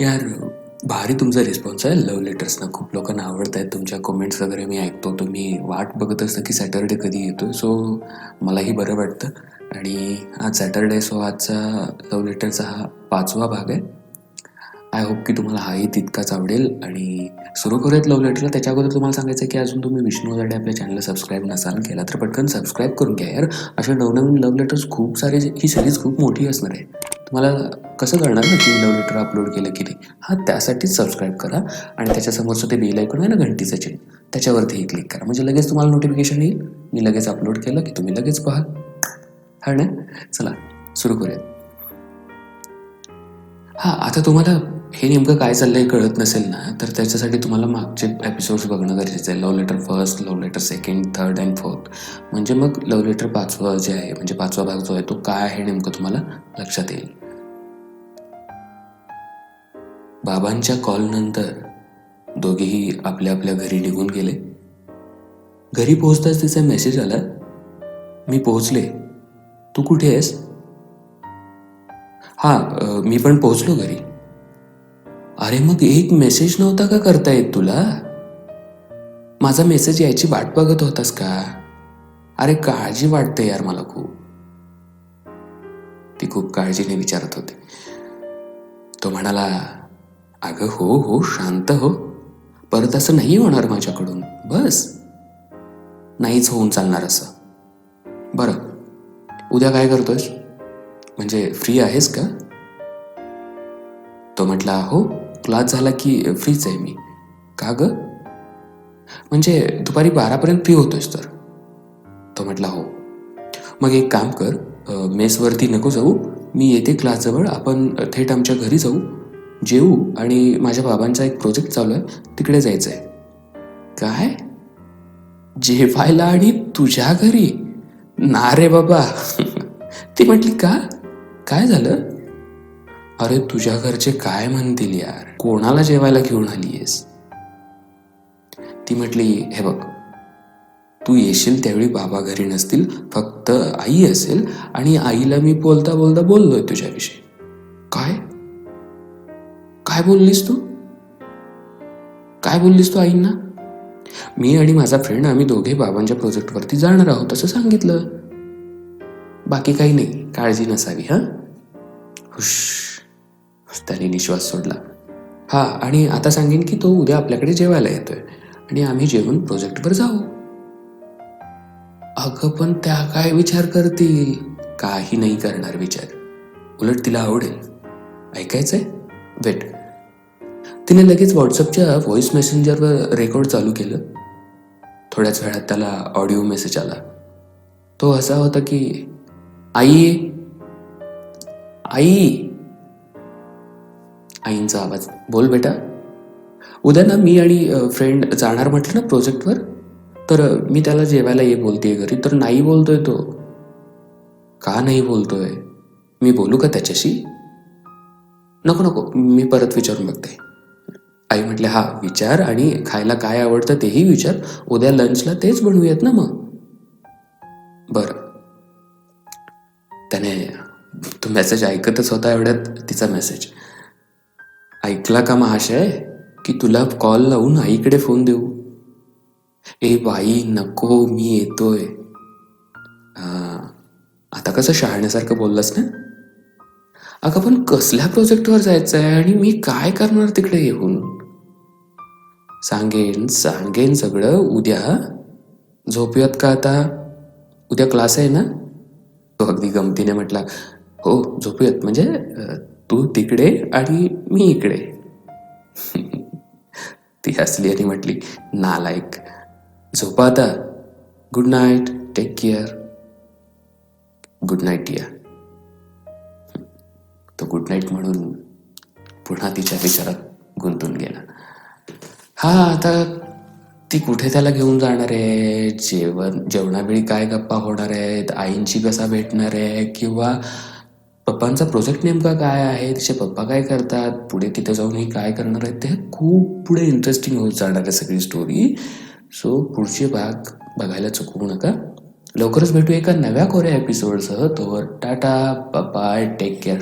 यार भारी तुमचा रिस्पॉन्स आहे. लव्ह लेटर्सना खूप लोकांना आवडत आहेत. तुमच्या कमेंट्स वगैरे मी ऐकतो. तुम्ही वाट बघत असतं की सॅटर्डे कधी येतो सो मलाही बरं वाटतं. आणि आज सॅटर्डे सो आजचा लव्ह लेटरचा हा पाचवा भाग आहे. आय होप की तुम्हाला हाही तितकाच आवडेल. आणि सुरू करूयात लव्ह लेटरला त्याच्या अगोदर तुम्हाला सांगायचं आहे की अजून तुम्ही विष्णू जाडे आपल्या चॅनलला सबस्क्राईब नसाल केला तर पटकन सबस्क्राईब करून घ्या यार. अशा नवनवीन लव्ह लेटर्स खूप सारे ही सिरीज खूप मोठी असणार आहे. तुम्हाला कसं कळणार ना की लव्ह लेटर अपलोड केलं की नाही? हा त्यासाठीच सबस्क्राईब करा आणि त्याच्यासमोरचं ते बेल ऐकून आहे ना घंटीचं चिन्ह त्याच्यावरतीही क्लिक करा. म्हणजे लगेच तुम्हाला नोटिफिकेशन येईल मी लगेच अपलोड केलं की तुम्ही लगेच पाहाल हा ना? चला सुरू करूयात. हां आता तुम्हाला हे नेमकं काय चाललंय कळत नसेल ना तर त्याच्यासाठी तुम्हाला मागचे एपिसोड्स बघणं गरजेचं आहे. Love letter first love letter second third and fourth म्हणजे मग लव लेटर पाचवा जे आहे म्हणजे पाचवा भाग जो आहे तो काय आहे नेमकं तुम्हाला लक्षात येईल. बाबांच्या कॉलनंतर दोघेही आपल्या आपल्या घरी निघून गेले. घरी पोहोचताच तिचा मेसेज आला मी पोहोचले. तू कुठे आहेस? हा मी पण पोहोचलो घरी. अरे मग एक मेसेज नव्हता का करता येत तुला? माझा मेसेज यायची वाट बघत होतास का? अरे काळजी वाटते यार मला खूप. ती खूप काळजीने विचारत होती. तो म्हणाला अगं हो हो शांत हो. परत असं नाही होणार माझ्याकडून. बस. नाहीच होऊन चालणार असं. बरं. उद्या काय करतोयस? म्हणजे फ्री आहेस का? तो म्हटला हो क्लास झाला की फ्रीच आहे मी. का ग? म्हणजे दुपारी बारापर्यंत फ्री होतोयस तर. तो म्हटला हो. मग एक काम कर मेसवरती नको जाऊ. मी येते क्लासजवळ. आपण थेट आमच्या घरी जाऊ. जेऊ आणि माझ्या बाबांचा एक प्रोजेक्ट चालू आहे तिकडे जायचं आहे काय? जेवायला आणि तुझ्या घरी? ना रे बाबा. ती म्हटली का? काय झालं? अरे तुझ्या घरचे काय म्हणतील यार? कोणाला जेवायला घेऊन आलीयस? ती म्हटली हे बघ तू येशील त्यावेळी बाबा घरी नसतील फक्त आई असेल आणि आईला मी बोलता बोलता बोललोय तुझ्याविषयी. काय? काय बोललीस तू? काय बोललीस तू आईंना? मी आणि माझा फ्रेंड आम्ही दोघे बाबांच्या प्रोजेक्टवरती जाणार आहोत असं सांगितलं. बाकी काही नाही काळजी नसावी हा? हुश. त्याने निश्वास सोडला. हा आणि आता सांगेन की तो उद्या आपल्याकडे जेवायला येतोय आणि आम्ही जेवण प्रोजेक्टवर जाऊ. अगं पण त्या काय विचार करतील? काही नाही करणार विचार. उलट तिला आवडेल. ऐकायचंय? वेट. तिने लगेच व्हॉट्सअपच्या व्हॉइस मेसेंजरवर रेकॉर्ड चालू केलं. थोड्याच वेळात त्याला ऑडिओ मेसेज आला. तो असा होता की आई आई. आईंचा आवाज बोल बेटा. उद्या ना मी आणि फ्रेंड जाणार म्हटलं ना प्रोजेक्टवर तर मी त्याला जेवायला ये बोलते घरी तर नाही बोलतोय तो. का नाही बोलतोय? मी बोलू का त्याच्याशी? नको नको मी परत विचारून बघते. आई म्हटले हा विचार आणि खायला काय आवडतं तेही विचार. उद्या लंचला तेच बनवूयात ना मग. बरं. त्याने तो मेसेज ऐकतच होता एवढ्यात तिचा मेसेज ऐकला का महाशय की तुला कॉल लावून आईकडे फोन देऊ? ए बाई नको मी येतोय. आता कसं शहाण्यासारखं बोललास ना? अगं पण कसल्या प्रोजेक्टवर जायचं आहे आणि मी काय करणार तिकडे येऊन? सांगेन सांगेन सगळं. उद्या झोपूयात का आता? उद्या क्लास आहे ना? तो अगदी गमतीने म्हटला हो झोपूयात. म्हणजे तू तिकडे आणि मी इकडे. ती हसली आणि म्हटली नालायक. झोपा आता. Good night take care good night या तो गुड नाईट म्हणून पुन्हा तिच्या विचारात गुंतून गेला. हा आता ती कुठे त्याला घेऊन जाणार आहे जेवण जेवणावेळी काय गप्पा होणार आहेत? आईंची कसा भेटणार आहे? किंवा पप्पांचा प्रोजेक्ट नेमका काय आहे? तिचे पप्पा काय करतात? पुढे तिथे जाऊन ही काय करणार आहेत? ते खूप पुढे इंटरेस्टिंग होत जाणार आहे सगळी स्टोरी सो पुढचे भाग बघायला चुकवू नका. लवकरच भेटू एका नव्या कोऱ्या एपिसोडसह तोवर टाटा बाय टेक केअर